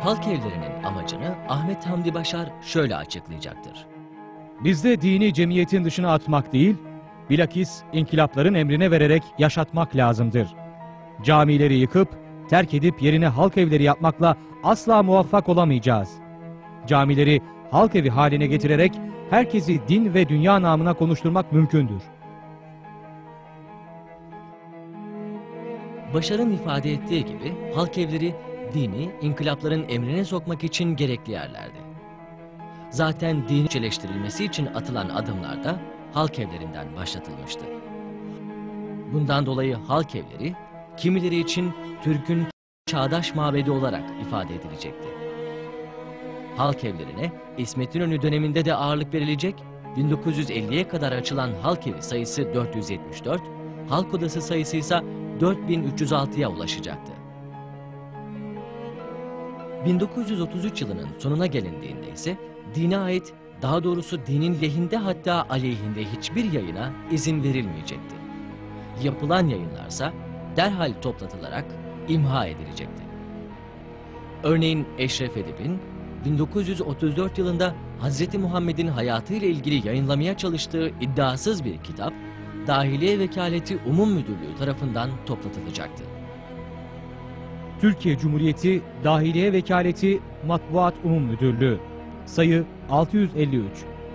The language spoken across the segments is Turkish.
Halk evlerinin amacını Ahmet Hamdi Başar şöyle açıklayacaktır. Bizde dini cemiyetin dışına atmak değil, bilakis inkılapların emrine vererek yaşatmak lazımdır. Camileri yıkıp, terk edip yerine halk evleri yapmakla asla muvaffak olamayacağız. Camileri halk evi haline getirerek herkesi din ve dünya namına konuşturmak mümkündür. Başar'ın ifade ettiği gibi halk evleri dini inkılapların emrine sokmak için gerekli yerlerdi. Zaten dini eleştirilmesi için atılan adımlar da halk evlerinden başlatılmıştı. Bundan dolayı halk evleri kimileri için Türk'ün çağdaş mabedi olarak ifade edilecekti. Halk evlerine İsmet İnönü döneminde de ağırlık verilecek, 1950'ye kadar açılan halk evi sayısı 474, halk odası sayısı ise 4306'ya ulaşacaktı. 1933 yılının sonuna gelindiğinde ise dine ait, daha doğrusu dinin lehinde hatta aleyhinde hiçbir yayına izin verilmeyecekti. Yapılan yayınlarsa derhal toplatılarak imha edilecekti. Örneğin Eşref Edip'in 1934 yılında Hz. Muhammed'in hayatıyla ilgili yayınlamaya çalıştığı iddiasız bir kitap, Dahiliye Vekaleti Umum Müdürlüğü tarafından toplatılacaktı. Türkiye Cumhuriyeti Dahiliye Vekaleti Matbuat Umum Müdürlüğü Sayı 653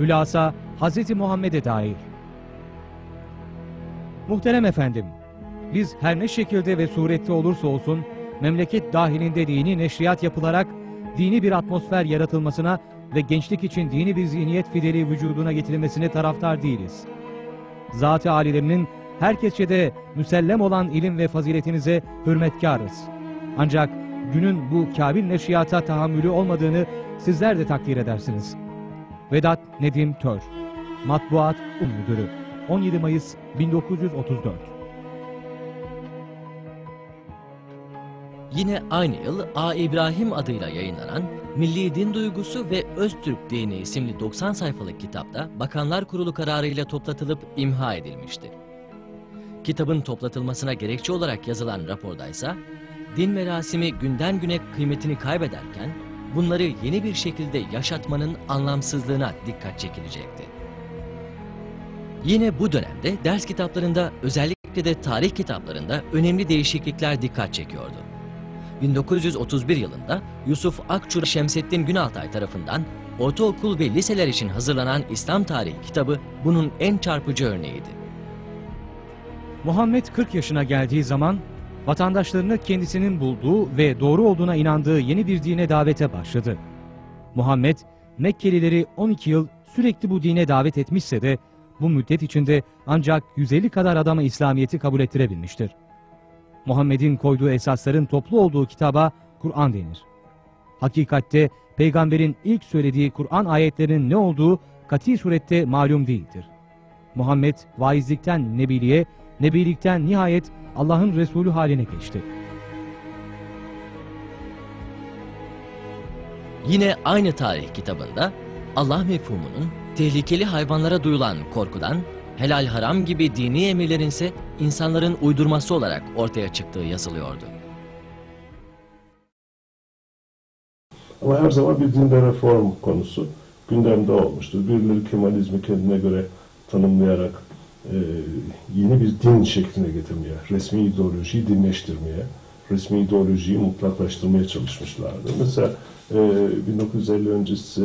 Hülasa Hz. Muhammed'e dair Muhterem efendim, biz her ne şekilde ve surette olursa olsun memleket dahilinde dini neşriyat yapılarak dini bir atmosfer yaratılmasına ve gençlik için dini bir zihniyet fideli vücuduna getirilmesine taraftar değiliz. Zat-ı alilerinin herkesçe de müsellem olan ilim ve faziletinize hürmetkarız. Ancak günün bu kabil neşriyata tahammülü olmadığını sizler de takdir edersiniz. Vedat Nedim Tör Matbuat Um Müdürü 17 Mayıs 1934 Yine aynı yıl A. İbrahim adıyla yayınlanan Milli Din Duygusu ve Öztürk Dini isimli 90 sayfalık kitapta Bakanlar Kurulu kararıyla toplatılıp imha edilmişti. Kitabın toplatılmasına gerekçe olarak yazılan rapordaysa, din merasimi günden güne kıymetini kaybederken, bunları yeni bir şekilde yaşatmanın anlamsızlığına dikkat çekilecekti. Yine bu dönemde ders kitaplarında özellikle de tarih kitaplarında önemli değişiklikler dikkat çekiyordu. 1931 yılında Yusuf Akçur Şemsettin Günaltay tarafından ortaokul ve liseler için hazırlanan İslam tarihi kitabı bunun en çarpıcı örneğiydi. Muhammed 40 yaşına geldiği zaman vatandaşlarını kendisinin bulduğu ve doğru olduğuna inandığı yeni bir dine davete başladı. Muhammed Mekkelileri 12 yıl sürekli bu dine davet etmişse de bu müddet içinde ancak 150 kadar adama İslamiyet'i kabul ettirebilmiştir. Muhammed'in koyduğu esasların toplu olduğu kitaba Kur'an denir. Hakikatte peygamberin ilk söylediği Kur'an ayetlerinin ne olduğu kati surette malum değildir. Muhammed vaizlikten nebiliğe, nebilikten nihayet Allah'ın Resulü haline geçti. Yine aynı tarih kitabında Allah mefhumunun tehlikeli hayvanlara duyulan korkudan helal haram gibi dini emirlerin ise insanların uydurması olarak ortaya çıktığı yazılıyordu. Ama her zaman bir dinde reform konusu gündemde olmuştur. Birileri Kemalizmi kendine göre tanımlayarak yeni bir din şekline getirmeye, resmi ideolojiyi dinleştirmeye, resmi ideolojiyi mutlaklaştırmaya çalışmışlardı. Mesela e, 1950 öncesi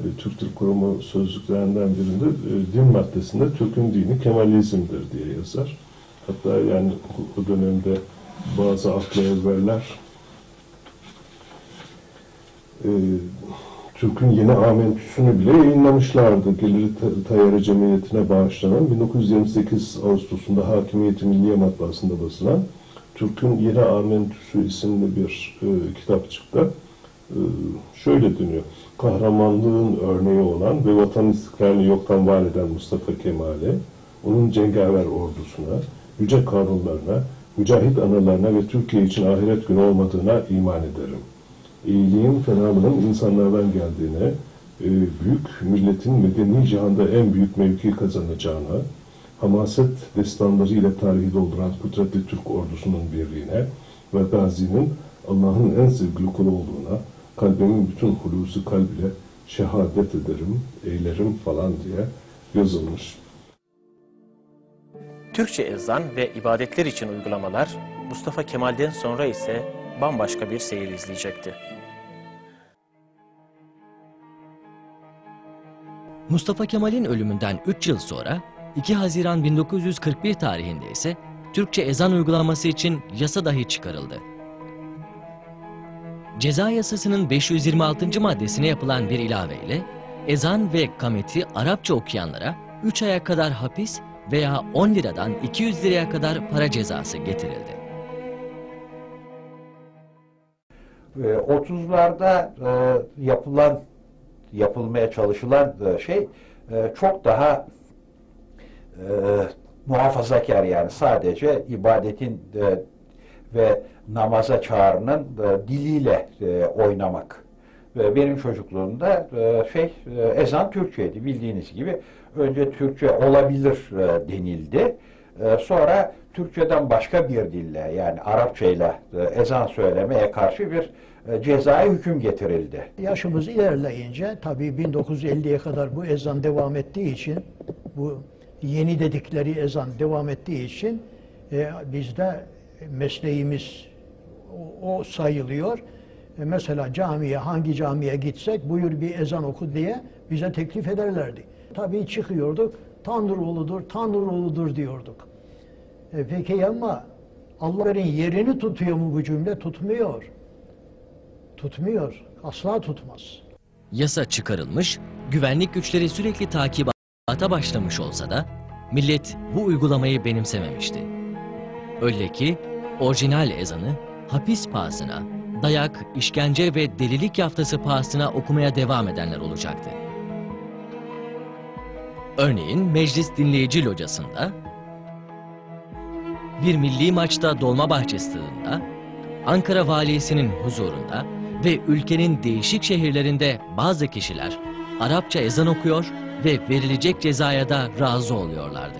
e, Türk Dil Kurumu sözlüklerinden birinde e, din maddesinde Türk'ün dini Kemalizm'dir diye yazar. Hatta yani o dönemde bazı aklı evveller e, Türk'ün yeni amentüsünü bile yayınlamışlardı. Geliri Tayyare Cemiyeti'ne bağışlanan 1928 Ağustos'unda Hakimiyeti Milliye Matbaası'nda basılan Türk'ün Yeni Amentüsü isimli bir e, kitapçıkta e, şöyle deniyor. Kahramanlığın örneği olan ve vatan istikrarını yoktan var eden Mustafa Kemal'e, onun cengaver ordusuna, yüce kanunlarına, mücahit analarına ve Türkiye için ahiret günü olmadığına iman ederim iyiliğin, fenalığın insanlardan geldiğine, e, büyük milletin medeni cihanda en büyük mevki kazanacağına, hamaset destanlarıyla tarihi dolduran kudretli Türk ordusunun birliğine ve gazinin Allah'ın en sevgili kulu olduğuna, kalbimin bütün hulusu kalbiyle şehadet ederim, eylerim falan diye yazılmış. Türkçe ezan ve ibadetler için uygulamalar Mustafa Kemal'den sonra ise bambaşka bir seyir izleyecekti. Mustafa Kemal'in ölümünden 3 yıl sonra 2 Haziran 1941 tarihinde ise Türkçe ezan uygulaması için yasa dahi çıkarıldı. Ceza yasasının 526. maddesine yapılan bir ilaveyle ezan ve kameti Arapça okuyanlara 3 aya kadar hapis veya 10 liradan 200 liraya kadar para cezası getirildi. Ee, 30'larda e, yapılan yapılmaya çalışılan e, şey e, çok daha e, muhafazakar yani sadece ibadetin e, ve namaza çağrının e, diliyle e, oynamak. Ve benim çocukluğumda e, şey e, ezan Türkçeydi bildiğiniz gibi. Önce Türkçe olabilir e, denildi. E, sonra Türkçeden başka bir dille yani Arapçayla e, ezan söylemeye karşı bir e, cezai hüküm getirildi. Yaşımız ilerleyince tabii 1950'ye kadar bu ezan devam ettiği için bu yeni dedikleri ezan devam ettiği için e, bizde mesleğimiz o, o sayılıyor. E, mesela camiye hangi camiye gitsek buyur bir ezan oku diye bize teklif ederlerdi. Tabii çıkıyorduk Tanrıoğludur, Tanrıoğludur diyorduk. E, peki ama Allah'ın yerini tutuyor mu bu cümle? Tutmuyor. Tutmuyor. Asla tutmaz. Yasa çıkarılmış, güvenlik güçleri sürekli takibata başlamış olsa da millet bu uygulamayı benimsememişti. Öyle ki orijinal ezanı hapis pahasına, dayak, işkence ve delilik yaftası pahasına okumaya devam edenler olacaktı. Örneğin meclis dinleyici locasında, bir milli maçta Dolmabahçe stadında, Ankara valisinin huzurunda ve ülkenin değişik şehirlerinde bazı kişiler Arapça ezan okuyor ve verilecek cezaya da razı oluyorlardı.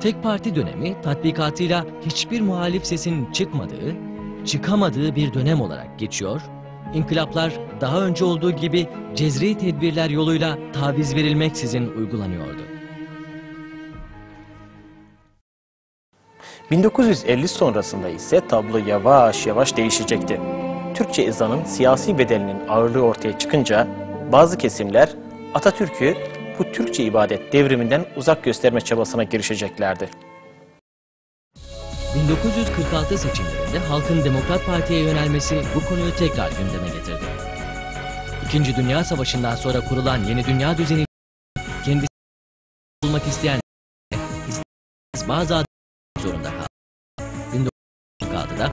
Tek parti dönemi tatbikatıyla hiçbir muhalif sesin çıkmadığı, çıkamadığı bir dönem olarak geçiyor. İnkılaplar daha önce olduğu gibi cezri tedbirler yoluyla taviz verilmeksizin uygulanıyordu. 1950 sonrasında ise tablo yavaş yavaş değişecekti. Türkçe ezanın siyasi bedelinin ağırlığı ortaya çıkınca bazı kesimler Atatürk'ü bu Türkçe ibadet devriminden uzak gösterme çabasına girişeceklerdi. 1946 seçimlerinde Halkın Demokrat Parti'ye yönelmesi bu konuyu tekrar gündeme getirdi. İkinci Dünya Savaşı'ndan sonra kurulan yeni dünya düzeni kendisi bulmak isteyen bazı adım zorunda kaldı. 1946'da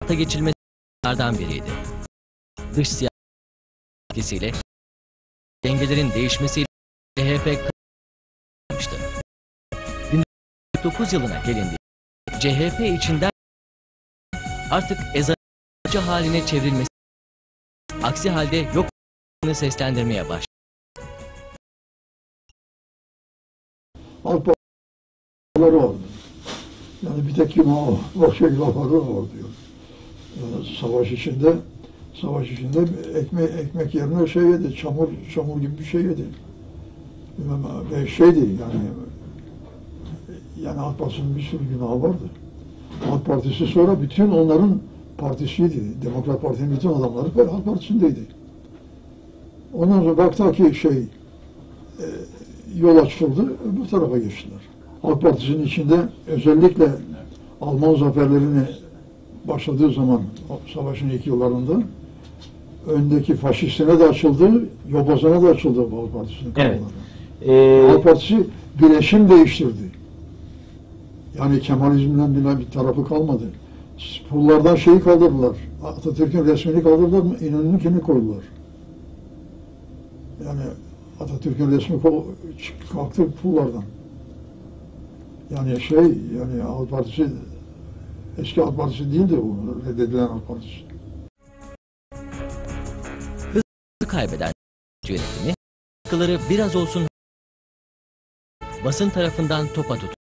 hayata geçilmesinden biriydi. Dış siyasi etkisiyle dengelerin değişmesiyle CHP kazanmıştı. 1949 yılına gelindiği CHP içinden artık ezancı haline çevrilmesi aksi halde yok seslendirmeye. Halk Partileri vardı. Yani bir tek kim o, o şey lafları diyor. Savaş içinde savaş içinde ekmek ekmek yerine şey yedi, çamur çamur gibi bir şey yedi. Bilmem, şeydi yani yani AK Parti'nin bir sürü günahı vardı. AK Partisi sonra bütün onların partisiydi. Demokrat Parti'nin bütün adamları AK Partisi'ndeydi. Ondan sonra baktı ki şey e, yol açıldı, öbür tarafa geçtiler. Halk Partisi'nin içinde özellikle Alman zaferlerini başladığı zaman savaşın ilk yıllarında öndeki faşistine de açıldı, yobazına da açıldı Halk Partisi'nin Evet. kadroları. Halk Partisi bileşim değiştirdi. Yani Kemalizmden bile bir tarafı kalmadı. Pullardan şeyi kaldırdılar. Atatürk'ün resmini kaldırdılar, İnönü'nünkini koydular. Yani Atatürk'ün resmi kalktı pullardan. Yani şey, yani Halk Partisi eski Halk Partisi değildi bu, reddedilen Halk Partisi. kaybeden yönetimi, katkıları biraz olsun basın tarafından topa tutuldu.